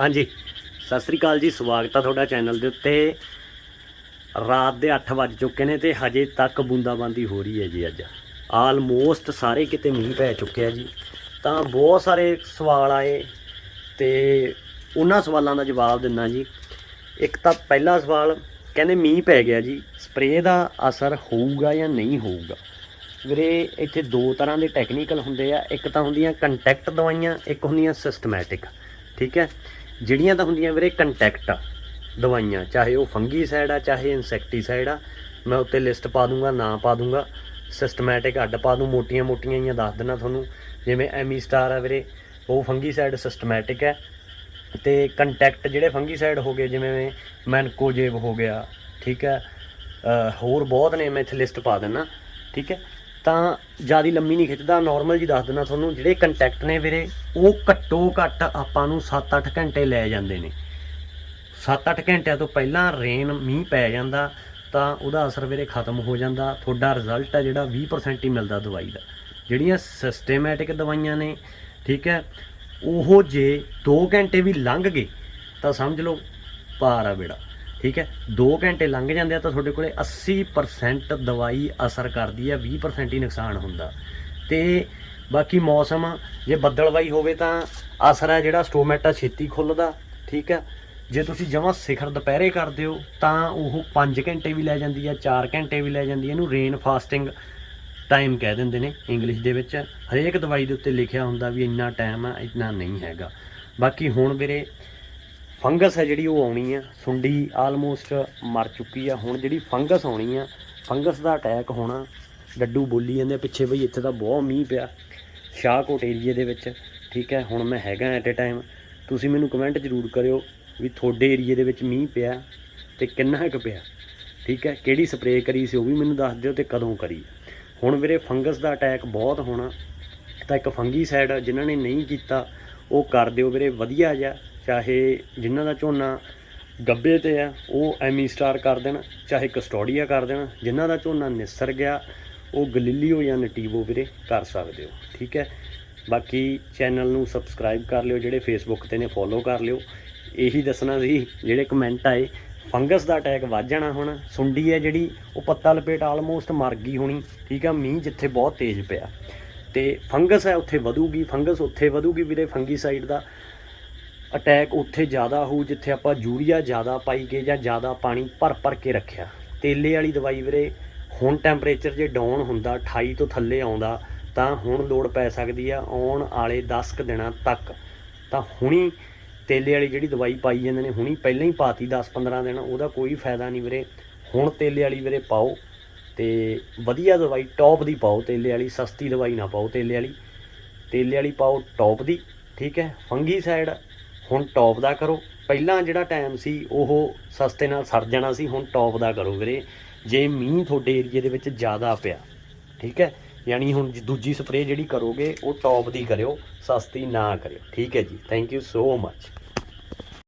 ਹਾਂਜੀ। ਸਤਿ ਸ੍ਰੀ ਅਕਾਲ ਜੀ, ਸਵਾਗਤ ਆ ਤੁਹਾਡਾ ਚੈਨਲ ਦੇ ਉੱਤੇ। ਰਾਤ ਦੇ 8 ਵੱਜ ਚੁੱਕੇ ਨੇ ਤੇ ਹਜੇ ਤੱਕ ਬੂੰਦਾਬਾਂਦੀ ਹੋ ਰਹੀ ਹੈ ਜੀ ਅੱਜ। ਆਲਮੋਸਟ ਸਾਰੇ ਕਿਤੇ ਮੀਂਹ ਪੈ ਚੁੱਕਿਆ ਜੀ। ਤਾਂ ਬਹੁਤ ਸਾਰੇ ਸਵਾਲ ਆਏ ਤੇ ਉਹਨਾਂ ਸਵਾਲਾਂ ਦਾ ਜਵਾਬ ਦਿੰਨਾ ਜੀ। ਇੱਕ ਤਾਂ ਪਹਿਲਾ ਸਵਾਲ, ਕਹਿੰਦੇ ਮੀਂਹ ਪੈ ਗਿਆ ਜੀ। ਸਪਰੇਅ ਦਾ ਅਸਰ ਹੋਊਗਾ ਜਾਂ ਨਹੀਂ ਹੋਊਗਾ? ਵੀਰੇ, ਇੱਥੇ ਦੋ ਤਰ੍ਹਾਂ ਦੇ ਟੈਕਨੀਕਲ ਹੁੰਦੇ ਆ। ਇੱਕ ਤਾਂ ਹੁੰਦੀਆਂ ਕੰਟੈਕਟ ਦਵਾਈਆਂ, ਇੱਕ ਹੁੰਦੀਆਂ ਸਿਸਟਮੈਟਿਕ ਠੀਕ ਹੈ? ਜਿਹੜੀਆਂ ਤਾਂ ਹੁੰਦੀਆਂ ਵੀਰੇ ਕੰਟੈਕਟ ਆ, ਦਵਾਈਆਂ, ਚਾਹੇ ਉਹ ਫੰਗੀਸਾਈਡ ਆ, ਚਾਹੇ ਇਨਸੈਕਟੀਸਾਈਡ ਆ, ਮੈਂ ਉੱਤੇ ਲਿਸਟ ਪਾ ਦੂੰਗਾ, ਨਾਂ ਪਾ ਦੂੰਗਾ ਸਿਸਟਮੈਟਿਕ ਅੱਡ ਪਾ ਦੂੰ, ਮੋਟੀਆਂ ਮੋਟੀਆਂ ਹੀ ਦੱਸ ਦਿੰਦਾ ਤੁਹਾਨੂੰ, ਜਿਵੇਂ ਐਮੀ ਸਟਾਰ ਆ ਵੀਰੇ, ਉਹ ਫੰਗੀਸਾਈਡ ਸਿਸਟਮੈਟਿਕ ਹੈ, ਤੇ ਕੰਟੈਕਟ ਜਿਹੜੇ ਫੰਗੀਸਾਈਡ ਹੋ ਗਏ, ਜਿਵੇਂ ਮੈਨਕੋਜੇਬ ਹੋ ਗਿਆ, ਠੀਕ ਹੈ ਹੋਰ ਬਹੁਤ ਨੇ, ਮੈਂ ਇੱਥੇ ਲਿਸਟ ਪਾ ਦਿੰਨਾ ਠੀਕ ਹੈ ਤਾਂ ਜ਼ਿਆਦਾ ਲੰਮੀ ਨਹੀਂ ਖਿੱਚਦਾ ਨਾਰਮਲ ਜੀ ਦੱਸ ਦਿੰਦਾ ਤੁਹਾਨੂੰ, ਜਿਹੜੇ ਕੰਟੈਕਟ ਨੇ ਵੀਰੇ, ਉਹ ਘੱਟੋ ਘੱਟ ਆਪਾਂ ਨੂੰ 7-8 ਘੰਟੇ ਲੈ ਜਾਂਦੇ ਨੇ। 7-8 ਘੰਟਿਆਂ ਤੋਂ ਪਹਿਲਾਂ ਰੇਨ ਮੀਂਹ ਪੈ ਜਾਂਦਾ, ਤਾਂ ਉਹਦਾ ਅਸਰ ਵੀਰੇ ਖਤਮ ਹੋ ਜਾਂਦਾ। ਤੁਹਾਡਾ ਰਿਜ਼ਲਟ ਹੈ ਜਿਹੜਾ 20% ਹੀ ਮਿਲਦਾ ਦਵਾਈ ਦਾ। ਜਿਹੜੀਆਂ ਸਿਸਟਮੈਟਿਕ ਦਵਾਈਆਂ ਨੇ, ਠੀਕ ਹੈ, ਉਹ ਜੇ 2 ਘੰਟੇ ਵੀ ਲੰਘ ਗਏ, ਤਾਂ ਸਮਝ ਲਓ ਪਾਰ ਆ ਬੇੜਾ। ਠੀਕ ਹੈ 2 ਘੰਟੇ ਲੰਘ ਜਾਂਦੇ ਆ ਤਾਂ ਤੁਹਾਡੇ ਕੋਲੇ 80% ਦਵਾਈ ਅਸਰ ਕਰਦੀ ਹੈ 20% ਹੀ ਨੁਕਸਾਨ ਹੁੰਦਾ। ਤੇ ਬਾਕੀ ਮੌਸਮ, ਜੇ ਬੱਦਲਵਾਈ ਹੋਵੇ ਤਾਂ ਅਸਰ ਹੈ ਜਿਹੜਾ ਸਟੋਮੈਟਾ ਛੇਤੀ ਖੁੱਲਦਾ, ਠੀਕ ਹੈ। ਜੇ ਤੁਸੀਂ ਜਮਾਂ ਸਿਖਰ ਦੁਪਹਿਰੇ ਕਰਦੇ ਹੋ, ਤਾਂ ਉਹ 5 ਘੰਟੇ ਵੀ ਲੈ ਜਾਂਦੀ ਹੈ 4 ਘੰਟੇ ਵੀ ਲੈ ਜਾਂਦੀ ਹੈ, ਇਹਨੂੰ ਰੇਨ ਫਾਸਟਿੰਗ ਟਾਈਮ ਕਹਿ ਦਿੰਦੇ ਨੇ ਇੰਗਲਿਸ਼ ਦੇ ਵਿੱਚ। ਹਰੇਕ ਦਵਾਈ ਦੇ ਉੱਤੇ ਲਿਖਿਆ ਹੁੰਦਾ ਵੀ ਇੰਨਾ ਟਾਈਮ ਆ, ਇੰਨਾ ਨਹੀਂ ਹੈਗਾ। ਬਾਕੀ ਹੁਣ ਵੀਰੇ ਫੰਗਸ ਹੈ ਜਿਹੜੀ ਉਹ ਆਉਣੀ ਆ ਸੁੰਡੀ ਆਲਮੋਸਟ ਮਰ ਚੁੱਕੀ ਆ। ਹੁਣ ਜਿਹੜੀ ਫੰਗਸ ਆਉਣੀ ਆ ਫੰਗਸ ਦਾ ਅਟੈਕ ਹੋਣਾ ਡੱਡੂ ਬੋਲੀ ਜਾਂਦੇ ਆ, ਪਿੱਛੇ ਬਈ ਇੱਥੇ ਤਾਂ ਬਹੁਤ ਮੀਂਹ ਪਿਆ ਸ਼ਾਹਕੋਟ ਏਰੀਏ ਦੇ ਵਿੱਚ ਠੀਕ ਹੈ ਹੁਣ ਮੈਂ ਹੈਗਾ ਐਟ ਅ ਟਾਈਮ ਤੁਸੀਂ ਮੈਨੂੰ ਕਮੈਂਟ ਜ਼ਰੂਰ ਕਰਿਓ ਵੀ ਤੁਹਾਡੇ ਏਰੀਏ ਦੇ ਵਿੱਚ ਮੀਂਹ ਪਿਆ ਤੇ ਕਿੰਨਾ ਕੁ ਪਿਆ ਠੀਕ ਹੈ ਕਿਹੜੀ ਸਪਰੇਅ ਕਰੀ ਸੀ ਉਹ ਵੀ ਮੈਨੂੰ ਦੱਸ ਦਿਓ ਤੇ ਕਦੋਂ ਕਰੀ। ਹੁਣ ਵੀਰੇ ਫੰਗਸ ਦਾ ਅਟੈਕ ਬਹੁਤ ਹੋਣਾ ਤਾਂ ਇੱਕ ਫੰਗੀਸਾਈਡ ਜਿਨ੍ਹਾਂ ਨੇ ਨਹੀਂ ਕੀਤਾ ਉਹ ਕਰ ਦਿਓ ਵੀਰੇ ਵਧੀਆ ਜਿਹਾ। ਚਾਹੇ ਜਿਨ੍ਹਾਂ ਦਾ ਝੋਨਾ ਗੱਬੇ ਤੇ ਆ, ਉਹ ਐਮੀ ਸਟਾਰ ਕਰ ਦੇਣ, ਚਾਹੇ ਕਸਟੋਡੀਆ ਕਰ ਦੇਣ, ਜਿਨ੍ਹਾਂ ਦਾ ਝੋਨਾ ਨਿਸਰ ਗਿਆ, ਉਹ ਗਲੀਲੀਓ ਜਾਂ ਨਟੀਵੋ ਵੀਰੇ, ਕਰ ਸਕਦੇ ਹੋ, ਠੀਕ ਹੈ? ਬਾਕੀ ਚੈਨਲ ਨੂੰ ਸਬਸਕ੍ਰਾਈਬ ਕਰ ਲਿਓ, ਜਿਹੜੇ ਫੇਸਬੁੱਕ ਤੇ ਨੇ, ਫੋਲੋ ਕਰ ਲਿਓ। ਇਹੀ ਦੱਸਣਾ ਸੀ, ਜਿਹੜੇ ਕਮੈਂਟ ਆਏ, ਫੰਗਸ ਦਾ ਅਟੈਕ ਵੱਧ ਜਾਣਾ ਹੁਣ, ਸੁੰਡੀ ਹੈ ਜਿਹੜੀ, ਉਹ ਪੱਤਾ ਲਪੇਟ ਆਲਮੋਸਟ ਮਰ ਗਈ ਹੋਣੀ, ਠੀਕ ਆ, ਮੀਂਹ ਜਿੱਥੇ ਬਹੁਤ ਤੇਜ਼ ਪਿਆ। ਤੇ ਫੰਗਸ ਹੈ, ਉੱਥੇ ਵਧੂਗੀ, ਫੰਗਸ ਉੱਥੇ ਵਧੂਗੀ ਵੀਰੇ, ਫੰਗੀਸਾਈਡ ਦਾ। ਅਟੈਕ ਉੱਥੇ ਜ਼ਿਆਦਾ ਹੋਊ, ਜਿੱਥੇ ਆਪਾਂ ਯੂਰੀਆ ਜ਼ਿਆਦਾ ਪਾਈ ਗਏ ਜਾਂ ਜ਼ਿਆਦਾ ਪਾਣੀ ਭਰ ਭਰ ਕੇ ਰੱਖਿਆ। ਤੇਲੇ ਵਾਲੀ ਦਵਾਈ ਵੀਰੇ, ਹੁਣ ਟੈਂਪਰੇਚਰ ਜੇ ਡਾਊਨ ਹੁੰਦਾ 28 ਤੋਂ ਥੱਲੇ ਆਉਂਦਾ, ਤਾਂ ਹੁਣ ਲੋੜ ਪੈ ਸਕਦੀ ਆ ਆਉਣ ਵਾਲੇ 10 ਕੁ ਦਿਨਾਂ ਤੱਕ। ਤਾਂ ਹੁਣੀ ਤੇਲੇ ਵਾਲੀ ਜਿਹੜੀ ਦਵਾਈ ਪਾਈ ਜਾਂਦੇ ਨੇ, ਹੁਣੀ ਪਹਿਲਾਂ ਹੀ ਪਾਤੀ 10-15 ਦਿਨ, ਉਹਦਾ ਕੋਈ ਫਾਇਦਾ ਨਹੀਂ ਵੀਰੇ। ਹੁਣ ਤੇਲੇ ਵਾਲੀ ਵੀਰੇ ਪਾਓ ਤੇ ਵਧੀਆ ਦਵਾਈ ਟੌਪ ਦੀ ਪਾਓ ਤੇਲੇ ਵਾਲੀ, ਸਸਤੀ ਦਵਾਈ ਨਾ ਪਾਓ ਤੇਲੇ ਵਾਲੀ। ਤੇਲੇ ਵਾਲੀ ਪਾਓ ਟੌਪ ਦੀ, ਠੀਕ ਹੈ? ਫੰਗੀ ਸਾਈਡ ਹੁਣ ਟੌਪ ਦਾ ਕਰੋ। ਪਹਿਲਾਂ ਜਿਹੜਾ ਟਾਈਮ ਸੀ, ਉਹ ਸਸਤੇ ਨਾਲ ਸਰ ਜਾਣਾ ਸੀ, ਹੁਣ ਟੌਪ ਦਾ ਕਰੋ ਵੀਰੇ। ਜੇ ਮੀਂਹ ਤੁਹਾਡੇ ਏਰੀਏ ਦੇ ਵਿੱਚ ਜ਼ਿਆਦਾ ਪਿਆ, ਠੀਕ ਹੈ? ਯਾਨੀ ਹੁਣ ਦੂਜੀ ਸਪਰੇਅ ਜਿਹੜੀ ਕਰੋਗੇ, ਉਹ ਟੌਪ ਦੀ ਕਰਿਓ, ਸਸਤੀ ਨਾ ਕਰਿਓ। ਠੀਕ ਹੈ ਜੀ। Thank you so much